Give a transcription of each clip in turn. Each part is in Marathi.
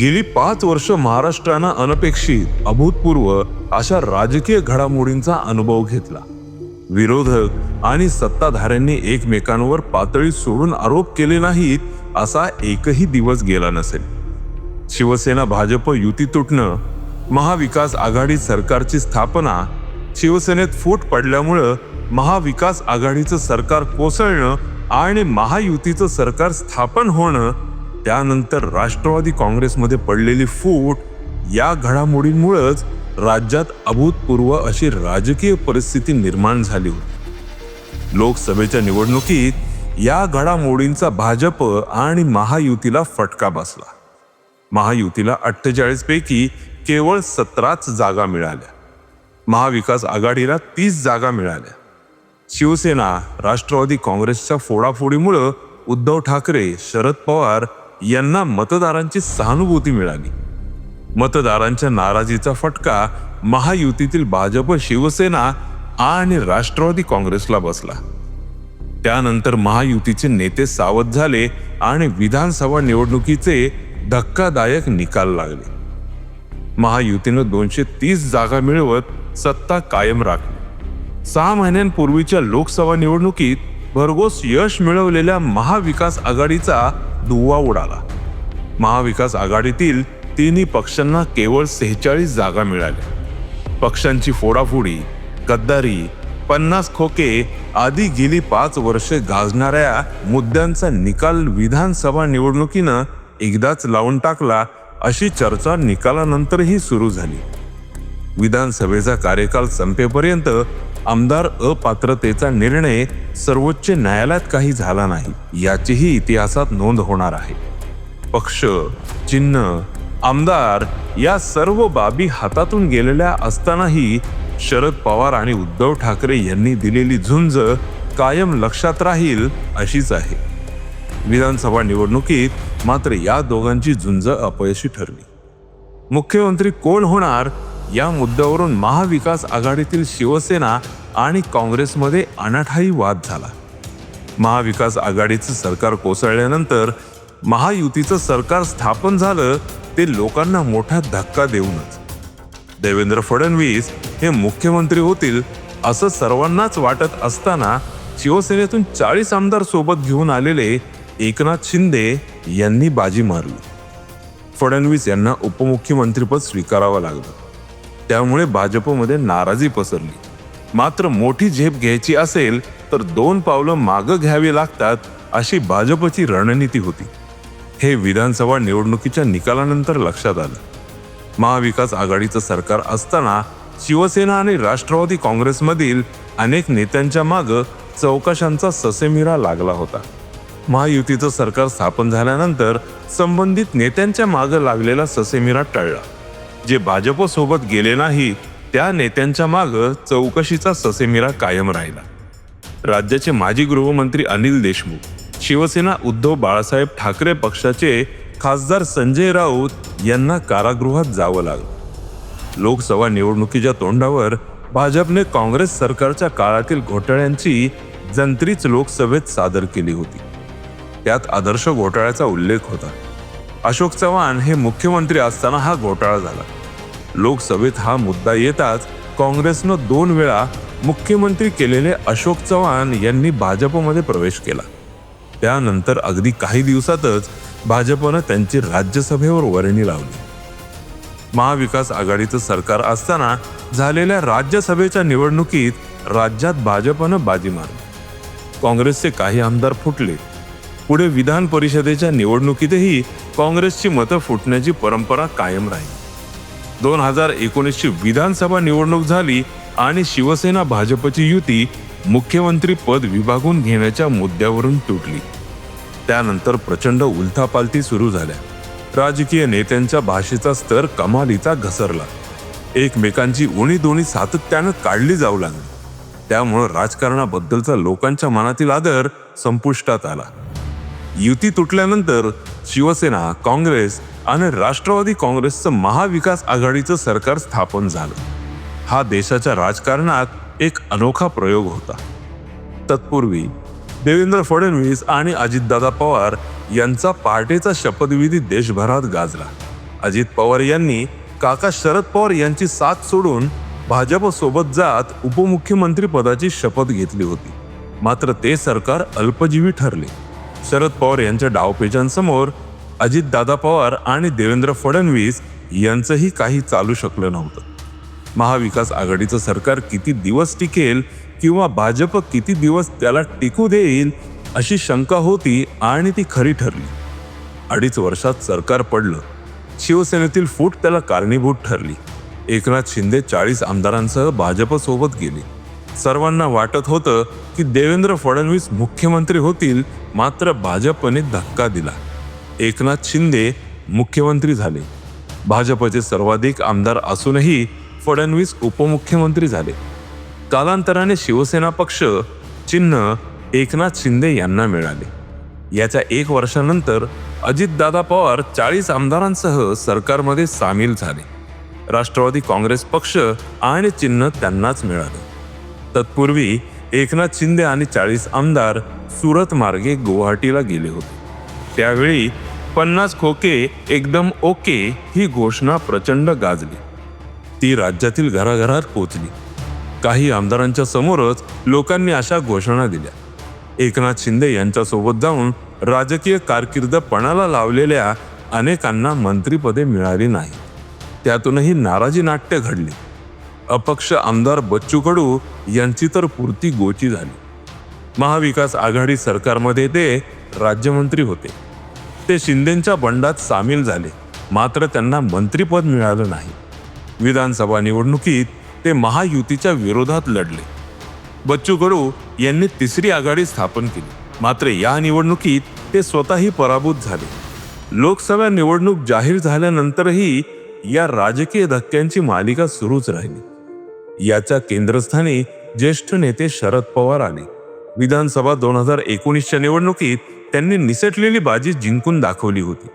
गेली पाच वर्ष महाराष्ट्रानं अनपेक्षित अभूतपूर्व अशा राजकीय घडामोडींचा अनुभव घेतला. विरोधक आणि सत्ताधाऱ्यांनी एकमेकांवर पातळी सोडून आरोप केले नाहीत असा एकही दिवस गेला नसेल. शिवसेना भाजप युती तुटणं महाविकास आघाडी सरकारची स्थापना शिवसेनेत फूट पडल्यामुळं महाविकास आघाडीचं सरकार कोसळणं आणि महायुतीचं सरकार स्थापन होणं त्यानंतर राष्ट्रवादी काँग्रेसमध्ये पडलेली फूट या घडामोडींमुळेच राज्यात अभूतपूर्व अशी राजकीय परिस्थिती निर्माण झाली होती. लोकसभेच्या निवडणुकीत या घडामोडींचा भाजप आणि महायुतीला फटका बसला. महायुतीला अठ्ठेचाळीस पैकी केवळ सतराच जागा मिळाल्या. महाविकास आघाडीला तीस जागा मिळाल्या. शिवसेना राष्ट्रवादी काँग्रेसच्या फोडाफोडीमुळं उद्धव ठाकरे शरद पवार यांना मतदारांची सहानुभूती मिळाली. मतदारांच्या नाराजीचा फटका महायुतीतील भाजप शिवसेना आणि राष्ट्रवादी काँग्रेसला बसला. त्यानंतर महायुतीचे नेते सावध झाले आणि विधानसभा निवडणुकीचे धक्कादायक निकाल लागले. महायुतीनं दोनशे तीस जागा मिळवत सत्ता कायम राखली. सहा महिन्यांपूर्वीच्या लोकसभा निवडणुकीत भरघोस यश मिळवलेल्या महाविकास आघाडीचा दुवा उडाला. महाविकास आघाडीतील तिन्ही पक्षांना केवळ सेहेचाळीस जागा मिळाल्या. पक्षांची फोडाफोडी गद्दारी पन्नास खोके आदी गेली पाच वर्षे गाजणाऱ्या मुद्द्यांचा निकाल विधानसभा निवडणुकीनं एकदाच लावून टाकला अशी चर्चा निकालानंतरही सुरू झाली. विधानसभेचा कार्यकाल संपेपर्यंत आमदार अपात्रतेचा निर्णय सर्वोच्च न्यायालयात काही झाला नाही याचीही इतिहासात नोंद होणार आहे. पक्ष चिन्ह आमदार या सर्व बाबी हातातून गेलेल्या असतानाही शरद पवार आणि उद्धव ठाकरे यांनी दिलेली झुंज कायम लक्षात राहील अशीच आहे. विधानसभा निवडणुकीत मात्र या दोघांची झुंज अपयशी ठरली. मुख्यमंत्री कोण होणार या मुद्द्यावरून महाविकास आघाडीतील शिवसेना आणि काँग्रेसमध्ये अनाठाई वाद झाला. महाविकास आघाडीचं सरकार कोसळल्यानंतर महायुतीचं सरकार स्थापन झालं ते लोकांना मोठा धक्का देऊनच. देवेंद्र फडणवीस हे मुख्यमंत्री होतील असं सर्वांनाच वाटत असताना शिवसेनेतून चाळीस आमदार सोबत घेऊन आलेले एकनाथ शिंदे यांनी बाजी मारली. फडणवीस यांना उपमुख्यमंत्रीपद स्वीकारावं लागलं. त्यामुळे भाजपमध्ये नाराजी पसरली. मात्र मोठी झेप घ्यायची असेल तर दोन पावलं मागं घ्यावी लागतात अशी भाजपची रणनीती होती. हे विधानसभा निवडणुकीच्या निकालानंतर लक्षात आलं. महाविकास आघाडीचं सरकार असताना शिवसेना आणि राष्ट्रवादी काँग्रेसमधील अनेक नेत्यांच्या मागं चौकशांचा ससेमिरा लागला होता. महायुतीचं सरकार स्थापन झाल्यानंतर संबंधित नेत्यांच्या मागं लागलेला ससेमिरा टळला. जे भाजप सोबत गेले नाही त्या नेत्यांच्या माग चौकशीचा ससेमिरा कायम राहिला. राज्याचे माजी गृहमंत्री अनिल देशमुख शिवसेना उद्धव बाळासाहेब ठाकरे पक्षाचे खासदार संजय राऊत यांना कारागृहात जावं लागलं. लोकसभा निवडणुकीच्या तोंडावर भाजपने काँग्रेस सरकारच्या काळातील घोटाळ्यांची जंत्रीच लोकसभेत सादर केली होती. त्यात आदर्श घोटाळ्याचा उल्लेख होता. अशोक चव्हाण हे मुख्यमंत्री असताना हा घोटाळा झाला. लोकसभेत हा मुद्दा येताच काँग्रेसनं दोन वेळा मुख्यमंत्री केलेले अशोक चव्हाण यांनी भाजपमध्ये प्रवेश केला. त्यानंतर अगदी काही दिवसातच भाजपनं त्यांची राज्यसभेवर वर्णी लावली. महाविकास आघाडीचं सरकार असताना झालेल्या राज्यसभेच्या निवडणुकीत राज्यात भाजपनं बाजी मारली. काँग्रेसचे काही आमदार फुटले. पुढे विधान परिषदेच्या निवडणुकीतही काँग्रेसची मतं फुटण्याची परंपरा कायम राहिली. दोन हजार एकोणीसची विधानसभा निवडणूक झाली आणि शिवसेना भाजपची युती मुख्यमंत्री पद विभागून घेण्याच्या मुद्द्यावरून तुटली. त्यानंतर प्रचंड उलथापालथी सुरू झाल्या. राजकीय नेत्यांच्या भाषेचा स्तर कमालीचा घसरला. एकमेकांची उणी दोणी सातत्यानं काढली जाऊ लागली. त्यामुळं राजकारणाबद्दलचा लोकांच्या मनातील आदर संपुष्टात आला. युती तुटल्यानंतर शिवसेना काँग्रेस आणि राष्ट्रवादी काँग्रेसचं महाविकास आघाडीचं सरकार स्थापन झालं. हा देशाच्या राजकारणात एक अनोखा प्रयोग होता. तत्पूर्वी देवेंद्र फडणवीस आणि अजितदादा पवार यांचा पहाटेचा शपथविधी देशभरात गाजला. अजित पवार यांनी काका शरद पवार यांची साथ सोडून भाजपसोबत जात उपमुख्यमंत्री पदाची शपथ घेतली होती. मात्र ते सरकार अल्पजीवी ठरले. शरद पवार यांच्या डावपेचांसमोर अजितदादा पवार आणि देवेंद्र फडणवीस यांचंही काही चालू शकलं नव्हतं. महाविकास आघाडीचं सरकार किती दिवस टिकेल किंवा भाजप किती दिवस त्याला टिकू देईल अशी शंका होती आणि ती खरी ठरली. अडीच वर्षात सरकार पडलं. शिवसेनेतील फूट त्याला कारणीभूत ठरली. एकनाथ शिंदे चाळीस आमदारांसह भाजपसोबत गेले. सर्वांना वाटत होतं की देवेंद्र फडणवीस मुख्यमंत्री होतील मात्र भाजपने धक्का दिला. एकनाथ शिंदे मुख्यमंत्री झाले. भाजपचे सर्वाधिक आमदार असूनही फडणवीस उपमुख्यमंत्री झाले. कालांतराने शिवसेना पक्ष चिन्ह एकनाथ शिंदे यांना मिळाले. याच्या एक वर्षानंतर अजितदादा पवार चाळीस आमदारांसह सरकारमध्ये सामील झाले. राष्ट्रवादी काँग्रेस पक्ष आणि चिन्ह त्यांनाच मिळाले. तत्पूर्वी एकनाथ शिंदे आणि चाळीस आमदार सुरत मार्गे गुवाहाटीला गेले होते. त्यावेळी पन्नास खोके एकदम ओके ही घोषणा प्रचंड गाजली. ती राज्यातील घराघरात पोचली. काही आमदारांच्या समोरच लोकांनी अशा घोषणा दिल्या. एकनाथ शिंदे यांच्यासोबत जाऊन राजकीय कारकिर्द पणाला लावलेल्या अनेकांना मंत्रिपदे मिळाली नाही. त्यातूनही नाराजी नाट्य घडली. अपक्ष आमदार बच्चू कडू यांची तर पुरती गोची झाली. महाविकास आघाडी सरकारमध्ये ते राज्यमंत्री होते. ते शिंदेच्या बंडात सामील झाले. मात्र त्यांना मंत्रिपद मिळालं नाही. विधानसभा निवडणुकीत ते महायुतीच्या विरोधात लढले. बच्चू कडू यांनी तिसरी आघाडी स्थापन केली. मात्र या निवडणुकीत ते स्वतःही पराभूत झाले. लोकसभा निवडणूक जाहीर झाल्यानंतरही या राजकीय धक्क्यांची मालिका सुरूच राहिली. याच्या केंद्रस्थानी ज्येष्ठ नेते शरद पवार आले. विधानसभा दोन हजार एकोणीसच्या निवडणुकीत त्यांनी निसटलेली बाजी जिंकून दाखवली होती.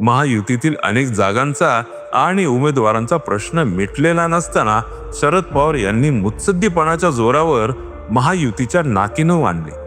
महायुतीतील अनेक जागांचा आणि उमेदवारांचा प्रश्न मिटलेला नसताना शरद पवार यांनी मुत्सद्दीपणाच्या जोरावर महायुतीच्या नाकीनं आणले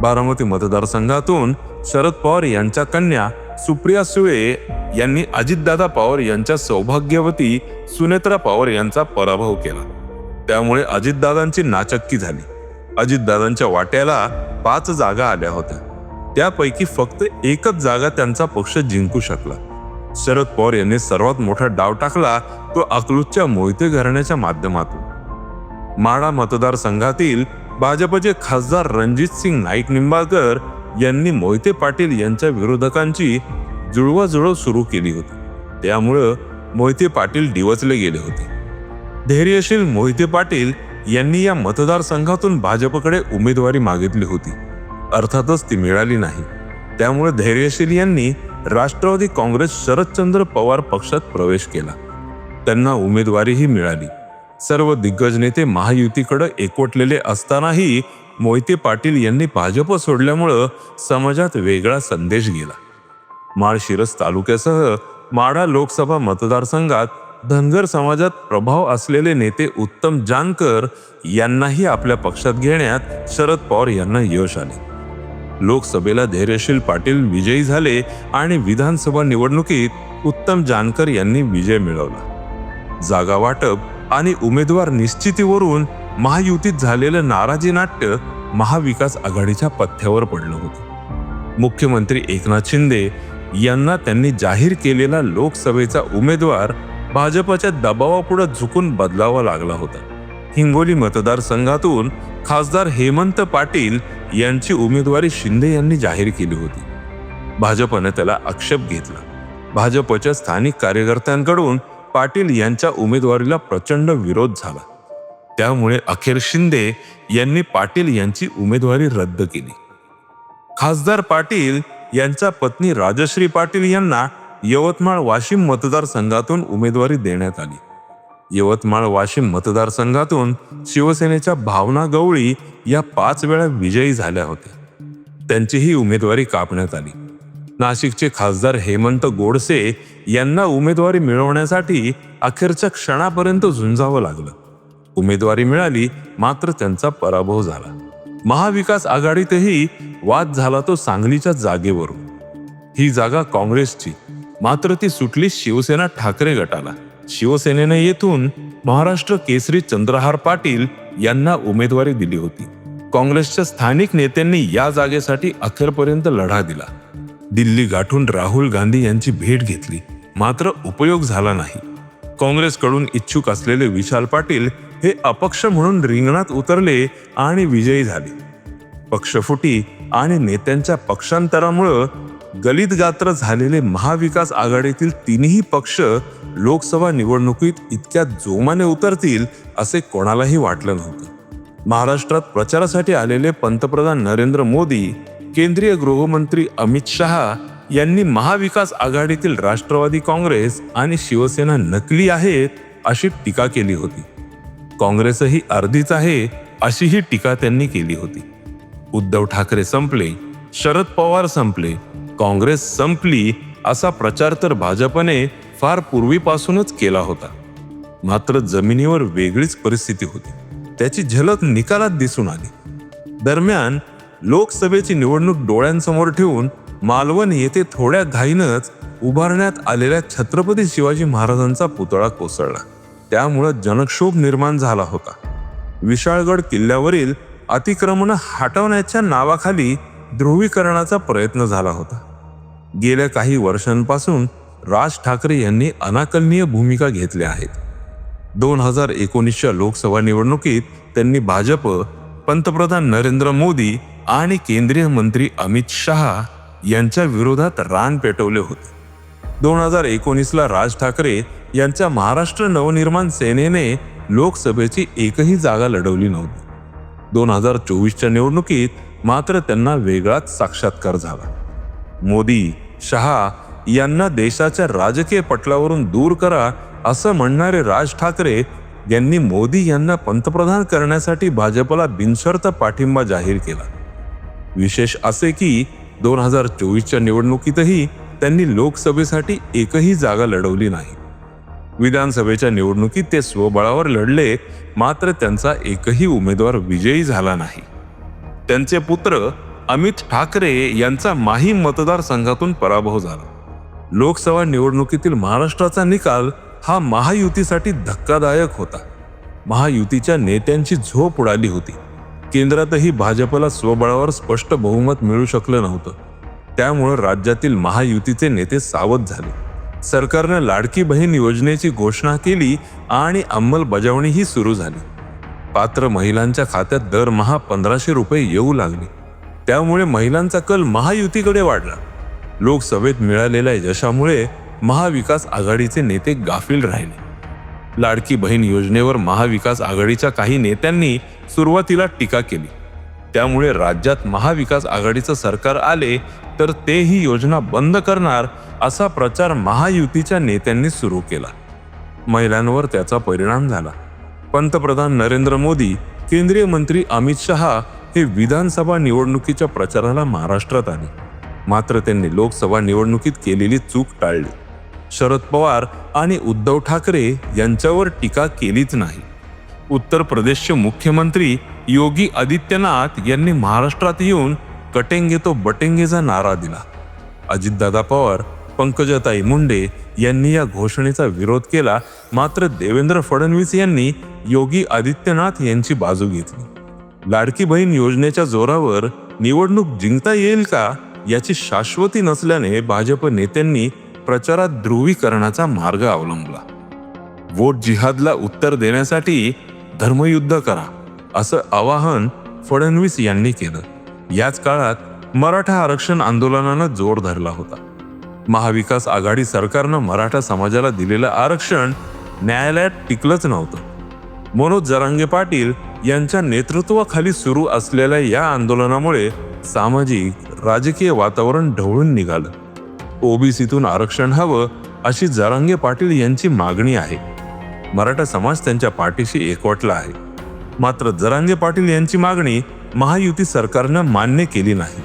बारामती मतदारसंघातून शरद पवार यांच्या कन्या सुप्रिया सुळे यांनी अजितदादा पवार यांच्या सौभाग्यवती सुनेत्रा पवार यांचा पराभव केला. त्यामुळे अजितदादांची नाचक्की झाली. अजितदादांच्या वाट्याला पाच जागा आल्या होत्या. त्यापैकी फक्त एकच जागा त्यांचा पक्ष जिंकू शकला. शरद पवार यांनी सर्वात मोठा डाव टाकला तो अकलूजच्या मोहिते घराण्याच्या माध्यमातून. माळा मतदारसंघातील भाजपचे खासदार रणजित सिंग नाईक निंबाळकर यांनी मोहिते पाटील यांच्या विरोधकांची जुळवाजुळव सुरू केली होती. त्यामुळं मोहिते पाटील डिवचले गेले होते. धैर्यशील मोहिते पाटील यांनी या मतदारसंघातून भाजपकडे उमेदवारी मागितली होती. अर्थातच ती मिळाली नाही. त्यामुळे धैर्यशील यांनी राष्ट्रवादी काँग्रेस शरदचंद्र पवार पक्षात प्रवेश केला. त्यांना उमेदवारीही मिळाली. सर्व दिग्गज नेते महायुतीकडे एकवटलेले असतानाही मोहिते पाटील यांनी भाजप सोडल्यामुळं समाजात वेगळा संदेश गेला. माळशिरस तालुक्यासह माढा लोकसभा मतदारसंघात धनगर समाजात प्रभाव असलेले नेते उत्तम जानकर यांनाही आपल्या पक्षात घेण्यात शरद पवार यांना यश आले. लोकसभेला धैर्यशील पाटील विजयी झाले आणि विधानसभा निवडणुकीत उत्तम जानकर यांनी विजय मिळवला. जागा वाटप आणि उमेदवार निश्चितीवरून महायुतीत झालेलं नाराजी नाट्य महाविकास आघाडीच्या पथ्यावर पडलं होतं. मुख्यमंत्री एकनाथ शिंदे यांना त्यांनी जाहीर केलेला लोकसभेचा उमेदवार भाजपच्या दबावापुढे झुकून बदलावा लागला होता. हिंगोली मतदारसंघातून खासदार हेमंत पाटील यांची उमेदवारी शिंदे यांनी जाहीर केली होती. भाजपने त्याला आक्षेप घेतला. भाजपच्या स्थानिक कार्यकर्त्यांकडून पाटील यांच्या उमेदवारीला प्रचंड विरोध झाला. त्यामुळे अखेर शिंदे यांनी पाटील यांची उमेदवारी रद्द केली. खासदार पाटील यांच्या पत्नी राजश्री पाटील यांना यवतमाळ वाशिम मतदारसंघातून उमेदवारी देण्यात आली. यवतमाळ वाशिम मतदारसंघातून शिवसेनेच्या भावना गवळी या पाच वेळा विजयी झाल्या होत्या. त्यांचीही उमेदवारी कापण्यात आली. नाशिकचे खासदार हेमंत गोडसे यांना उमेदवारी मिळवण्यासाठी अखेरच्या क्षणापर्यंत झुंजावं लागलं. उमेदवारी मिळाली मात्र त्यांचा पराभव झाला. महाविकास आघाडीतही वाद झाला तो सांगलीच्या जागेवरून. ही जागा काँग्रेसची. मात्र ती सुटली शिवसेना ठाकरे गटाला. शिवसेनेने येथून महाराष्ट्र केसरी चंद्रहार पाटील यांना उमेदवारी दिली होती. काँग्रेसच्या स्थानिक नेत्यांनी या जागेसाठी अखेरपर्यंत लढा दिला. दिल्ली गाठून राहुल गांधी यांची भेट घेतली. मात्र उपयोग झाला नाही. काँग्रेसकडून इच्छुक असलेले विशाल पाटील हे अपक्ष म्हणून रिंगणात उतरले आणि विजयी झाले. पक्षफुटी आणि नेत्यांच्या पक्षांतरामुळं गलित गात्र झालेले महाविकास आघाडीतील तिन्ही पक्ष लोकसभा निवडणुकीत इतक्या जोमाने उतरतील असे कोणालाही वाटलं नव्हतं. महाराष्ट्रात प्रचारासाठी आलेले पंतप्रधान नरेंद्र मोदी केंद्रीय गृहमंत्री अमित शहा यांनी महाविकास आघाडीतील राष्ट्रवादी काँग्रेस आणि शिवसेना नकली आहेत अशी टीका केली होती. काँग्रेसही अर्धीच आहे अशीही टीका त्यांनी केली होती. उद्धव ठाकरे संपले शरद पवार संपले काँग्रेस संपली असा प्रचार तर भाजपने फार पूर्वीपासूनच केला होता. मात्र जमिनीवर वेगळीच परिस्थिती होती. त्याची झलक निकालात दिसून आली. दरम्यान लोकसभेची निवडणूक डोळ्यांसमोर ठेवून मालवण येथे थोड्या घाईनच उभारण्यात आलेल्या छत्रपती शिवाजी महाराजांचा पुतळा कोसळला. त्यामुळं जनक्षोभ निर्माण झाला होता. विशाळगड किल्ल्यावरील अतिक्रमण हटवण्याच्या नावाखाली ध्रुवीकरणाचा प्रयत्न झाला होता. गेल्या काही वर्षांपासून राज ठाकरे यांनी अनाकलनीय भूमिका घेतल्या आहेत. दोन हजार एकोणीसच्या लोकसभा निवडणुकीत त्यांनी भाजप पंतप्रधान नरेंद्र मोदी आणि केंद्रीय मंत्री अमित शहा यांच्या विरोधात रान पेटवले होते. दोन हजार एकोणीसला राज ठाकरे यांच्या महाराष्ट्र नवनिर्माण सेनेने लोकसभेची एकही जागा लढवली नव्हती. दोन हजार चोवीसच्या निवडणुकीत मात्र त्यांना वेगळाच साक्षात्कार झाला. मोदी शहा यांना देशाच्या राजकीय पटलावरून दूर करा असं म्हणणारे राज ठाकरे यांनी मोदी यांना पंतप्रधान करण्यासाठी भाजपला बिनशर्त पाठिंबा जाहीर केला. विशेष असे की दोन हजार चोवीसच्या निवडणुकीतही त्यांनी लोकसभेसाठी एकही जागा लढवली नाही. विधानसभेच्या निवडणुकीत ते स्वबळावर लढले मात्र त्यांचा एकही उमेदवार विजयी झाला नाही. त्यांचे पुत्र अमित ठाकरे यांचा माही मतदारसंघातून पराभव झाला. लोकसभा निवडणुकीतील महाराष्ट्राचा निकाल हा महायुतीसाठी धक्कादायक होता. महायुतीच्या नेत्यांची झोप उडाली होती. केंद्रातही भाजपला स्वबळावर स्पष्ट बहुमत मिळू शकलं नव्हतं. त्यामुळं राज्यातील महायुतीचे नेते सावध झाले. सरकारनं लाडकी बहीण योजनेची घोषणा केली आणि अंमलबजावणीही सुरू झाली. पात्र महिलांच्या खात्यात दरमहा पंधराशे रुपये येऊ लागले. त्यामुळे महिलांचा कल महायुतीकडे वाढला. लोकसभेत मिळालेल्या यशामुळे महाविकास आघाडीचे नेते गाफील राहिले. लाडकी बहीण योजनेवर महाविकास आघाडीच्या काही नेत्यांनी सुरुवातीला टीका केली. त्यामुळे राज्यात महाविकास आघाडीचं सरकार आले तर ते ही योजना बंद करणार असा प्रचार महायुतीच्या नेत्यांनी सुरू केला. महिलांवर त्याचा परिणाम झाला. पंतप्रधान नरेंद्र मोदी केंद्रीय मंत्री अमित शहा हे विधानसभा निवडणुकीच्या प्रचाराला महाराष्ट्रात आले. मात्र त्यांनी लोकसभा निवडणुकीत केलेली चूक टाळली. शरद पवार आणि उद्धव ठाकरे यांच्यावर टीका केलीच नाही. उत्तर प्रदेशचे मुख्यमंत्री योगी आदित्यनाथ यांनी महाराष्ट्रात येऊन कटेंगे तो बटेंगेचा नारा दिला. अजितदादा पवार पंकजाताई मुंडे यांनी या घोषणेचा विरोध केला मात्र देवेंद्र फडणवीस यांनी योगी आदित्यनाथ यांची बाजू घेतली. लाडकी बहीण योजनेच्या जोरावर निवडणूक जिंकता येईल का याची शाश्वती नसल्याने भाजप नेत्यांनी प्रचारात ध्रुवीकरणाचा मार्ग अवलंबला. वोट जिहादला उत्तर देण्यासाठी धर्मयुद्ध करा असं आवाहन फडणवीस यांनी केलं. याच काळात मराठा आरक्षण आंदोलनानं जोर धरला होता. महाविकास आघाडी सरकारनं मराठा समाजाला दिलेलं आरक्षण न्यायालयात टिकलंच नव्हतं. मनोज जरांगे पाटील यांच्या नेतृत्वाखाली सुरू असलेल्या या आंदोलनामुळे सामाजिक राजकीय वातावरण ढवळून निघालं. ओबीसीतून आरक्षण हवं अशी जरांगे पाटील यांची मागणी आहे. मराठा समाज त्यांच्या पाठीशी एकवटला आहे. मात्र जरांगे पाटील यांची मागणी महायुती सरकारनं मान्य केली नाही.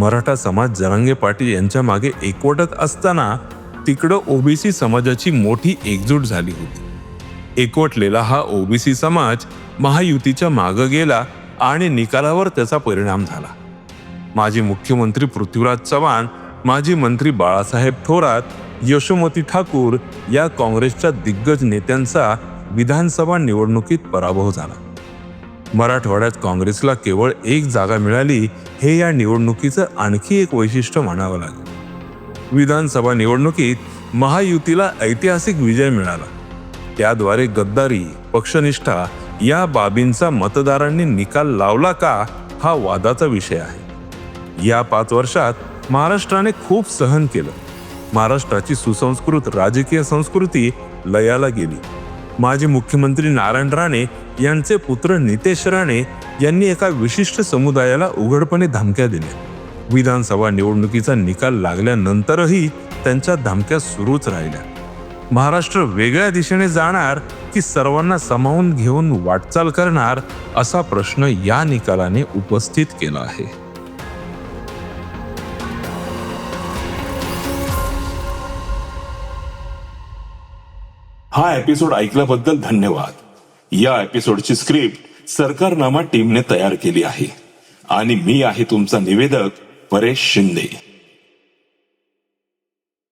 मराठा समाज जरांगे पाटील यांच्या मागे एकवटत असताना तिकडं ओबीसी समाजाची मोठी एकजूट झाली होती. एकवटलेला हा ओबीसी समाज महायुतीच्या मागं गेला आणि निकालावर त्याचा परिणाम झाला. माजी मुख्यमंत्री पृथ्वीराज चव्हाण माजी मंत्री बाळासाहेब थोरात यशोमती ठाकूर या काँग्रेसच्या दिग्गज नेत्यांचा विधानसभा निवडणुकीत पराभव झाला. मराठवाड्यात काँग्रेसला केवळ एक जागा मिळाली हे या निवडणुकीचं आणखी एक वैशिष्ट्य म्हणावं लागेल. विधानसभा निवडणुकीत महायुतीला ऐतिहासिक विजय मिळाला. त्याद्वारे गद्दारी पक्षनिष्ठा या बाबींचा मतदारांनी निकाल लावला का हा वादाचा विषय आहे. या पाच वर्षात महाराष्ट्राने खूप सहन केलं. महाराष्ट्राची सुसंस्कृत राजकीय संस्कृती लयाला गेली. माजी मुख्यमंत्री नारायण राणे यांचे पुत्र नितेश राणे यांनी एका विशिष्ट समुदायाला उघडपणे धमक्या दिल्या. विधानसभा निवडणुकीचा निकाल लागल्यानंतरही त्यांच्या धमक्या सुरूच राहिल्या. महाराष्ट्र वेगळ्या दिशेने जाणार की सर्वांना सामावून घेऊन वाटचाल करणार असा प्रश्न या निकालाने उपस्थित केला आहे. हा एपिसोड ऐकल्याबद्दल धन्यवाद. या एपिसोडची स्क्रिप्ट सरकारनामा टीमने तयार केली आहे. आणि मी आहे तुमचा निवेदक परेश शिंदे.